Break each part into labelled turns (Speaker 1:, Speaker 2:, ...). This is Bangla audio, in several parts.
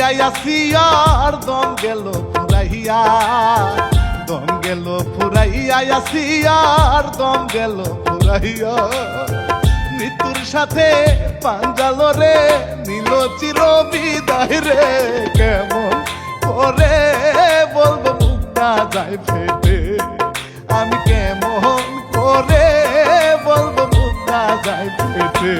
Speaker 1: আসি আর দম গেল ফুরাইয়া, দম গেল ফুরাইয়া আসি দম গেল ফুরাইয়া। মৃত্যুর সাথে পাঞ্জাল রে, নীল চির বিদায় রে, কেমন করে বলব মুখটা যায় ফেটে। আমি কেমন করে বলব মুখটা যায় ফেটে।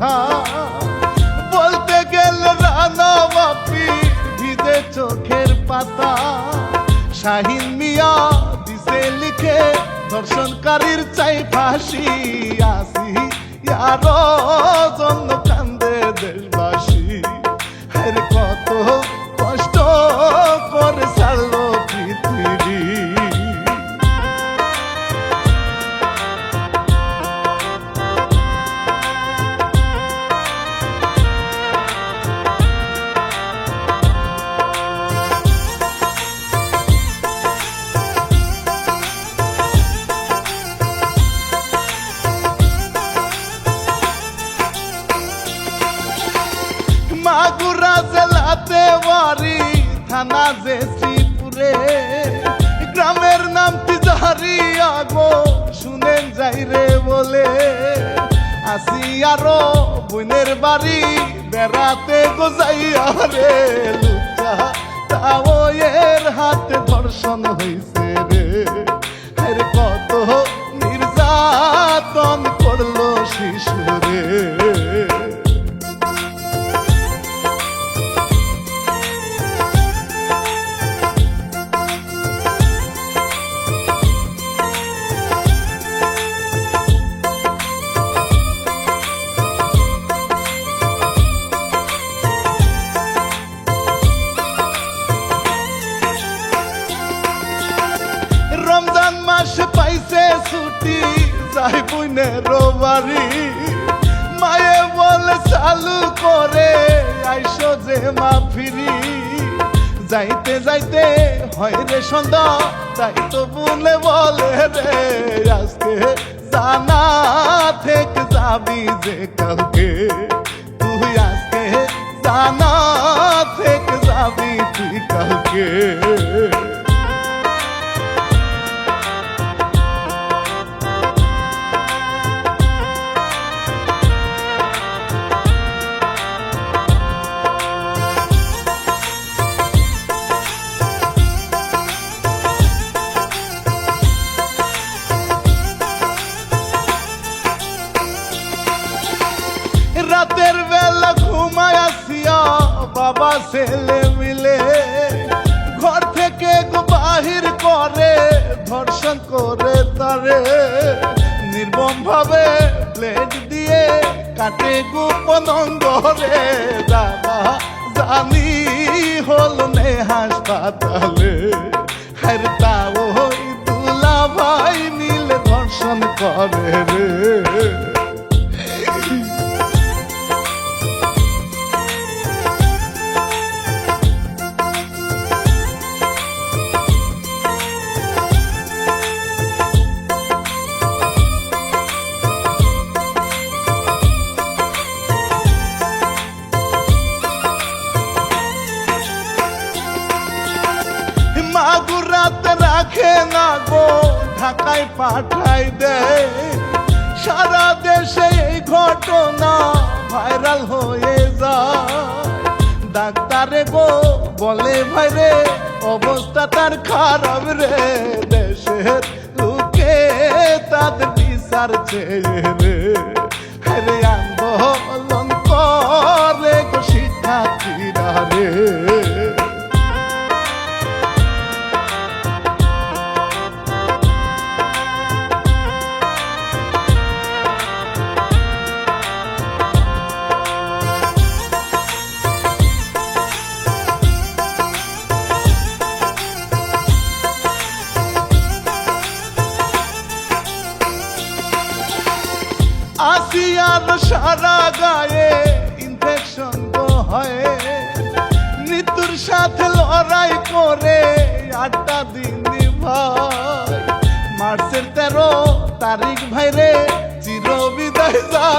Speaker 1: কথা। বলতে গেল রানা বাপি ভিজে চোখের পাতা। শাহিন মিয়া দিছে লিখে দর্শনকারীর চাই ফাঁসি। আসি আর জন্য কান্দে দেশবাসী। মাগুরা জেলাতে বাড়ি, থানা যে শ্রীপুরে গ্রামের নাম তিজাহারি আগো, শুনেন যাই রে বলে। আসি আরও বোনের বাড়ি, বেড়াতে গোজাইয়া রে লুচা তাও এর হাতে ধর্ষণ হইছে রে। মা ফিরি যাইতে যাইতে হয় রে সন্ধ্যা তাই তো বলে বলে রে, আজকে জানা থেকে যাবি যে কালকে। তুই আজকে জানা থেকে যাবি তুই কালকে। কাটে গোপন রে দাদা জানি হল নে হাসপাতালে। হার তাও ওই দুলা ভাই মিলে দর্শন করে রে। ঢাকায় পাঠাই দেয় সারা দেশে এই ঘটনা ভাইরাল হয়ে যায়। ডাক্তারে গো, বলে ভাইরে অবস্থা তার খারাপ রে। দেশের লোকে তাদের বিচার চেয়ে রে। আন্দোলন করে গো শিক্ষার্থীরা রে।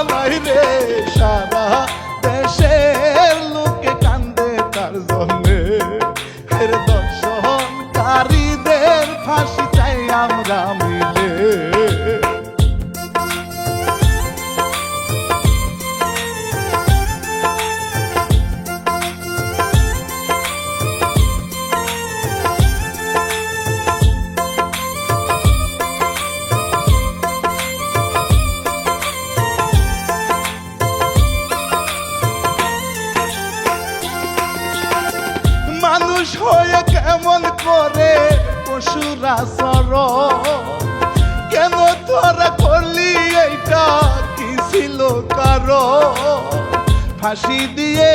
Speaker 1: জানাই রে সারা দেশের লোকে কান্দে তার জন্যে। এর দর্শনকারীদের ফাঁসি চাই আমরা হয়ে কেমন করে পশুরা সর? কেন তোরা করলি এইটা? কি ছিল কারও? ফাঁসি দিয়ে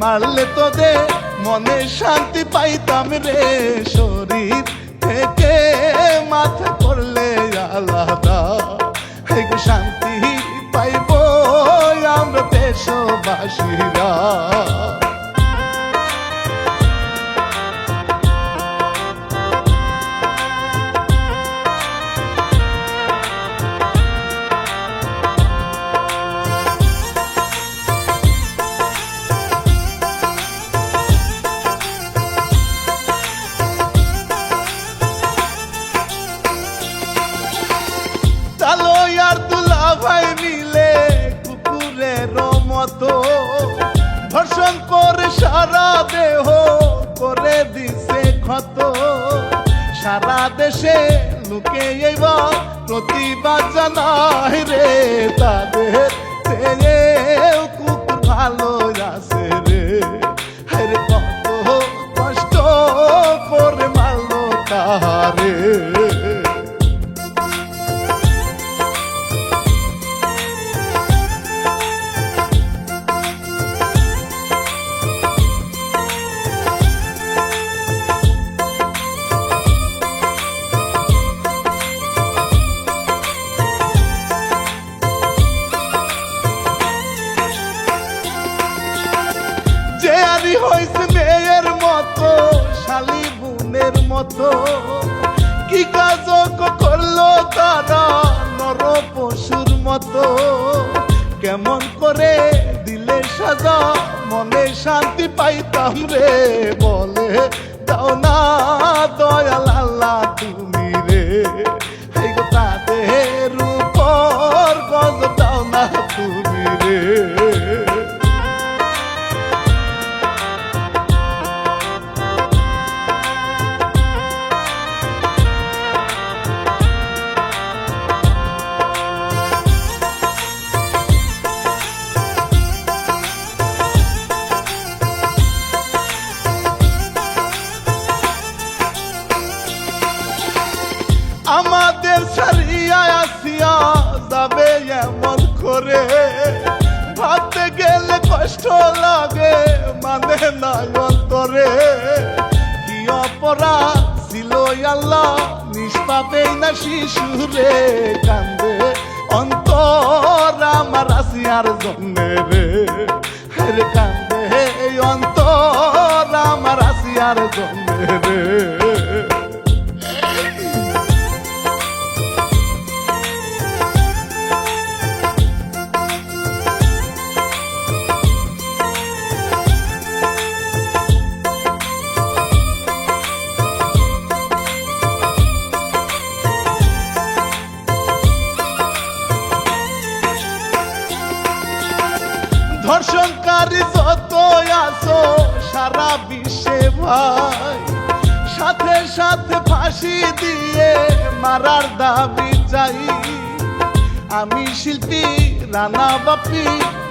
Speaker 1: মারলে তোদের মনে শান্তি পাইতাম রে। শরীর থেকে মাথা করলে আলাদা। গো শান্তি পাইব আমরা দেশবাসীরা। ধর্ষণ করে সারা দেহ, করে দিছে ক্ষত। সারা দেশে লোকে এবার প্রতিবাদ জানাই রে, তাদের চেয়েও কুকুর ভালো আছে রে, কত কষ্ট করে মারলো তাহারে। আরি হয়েছে মেয়ের মতো, শালি বোনের মতো। কি কাজ করল তারা নর পশুর মতো। কেমন করে দিলে সাজা, মনে শান্তি পাইতাম রে, বলে, দাও না দয়াল আল্লাহ তুমি রে। তাদের উপর গজ দাও না তুমি। লাগে মানে না অন্তরে। কি অপরাধ ছিল আল্লাহ? নিষ্পাপেই না শিশুরে কান্দে। অন্তর আমার আসিয়ার জন্যে রে। রে কান্দে অন্তর আমার আসিয়ার জন্যে রে। ধর্ষণকারী যত আছো, সারা বিশ্বে ভাই। সাথে সাথে ফাঁসি দিয়ে মারার দাবি চাই। আমি শিল্পী, রানা বাপি,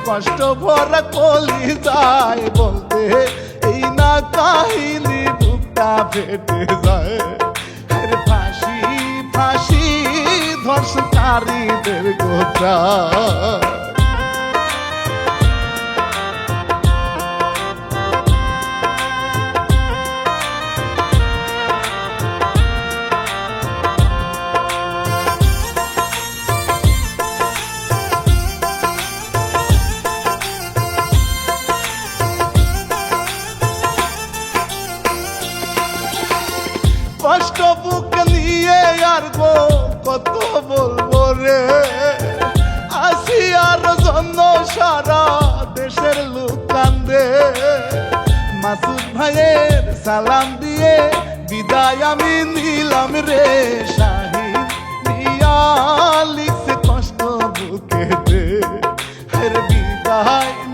Speaker 1: কষ্ট ভরা কলি যায় বলতে এই না কাহিনী বুকটা ফেটে যায়। ফাঁসি ফাঁসি ধর্ষণকারীদের গোটা মাসুদ ভাইয়ের সালাম দিয়ে বিদায় আমি নিলাম রে শাহিন মিয়া লিখছে কষ্ট বুকেতে। বিদায়।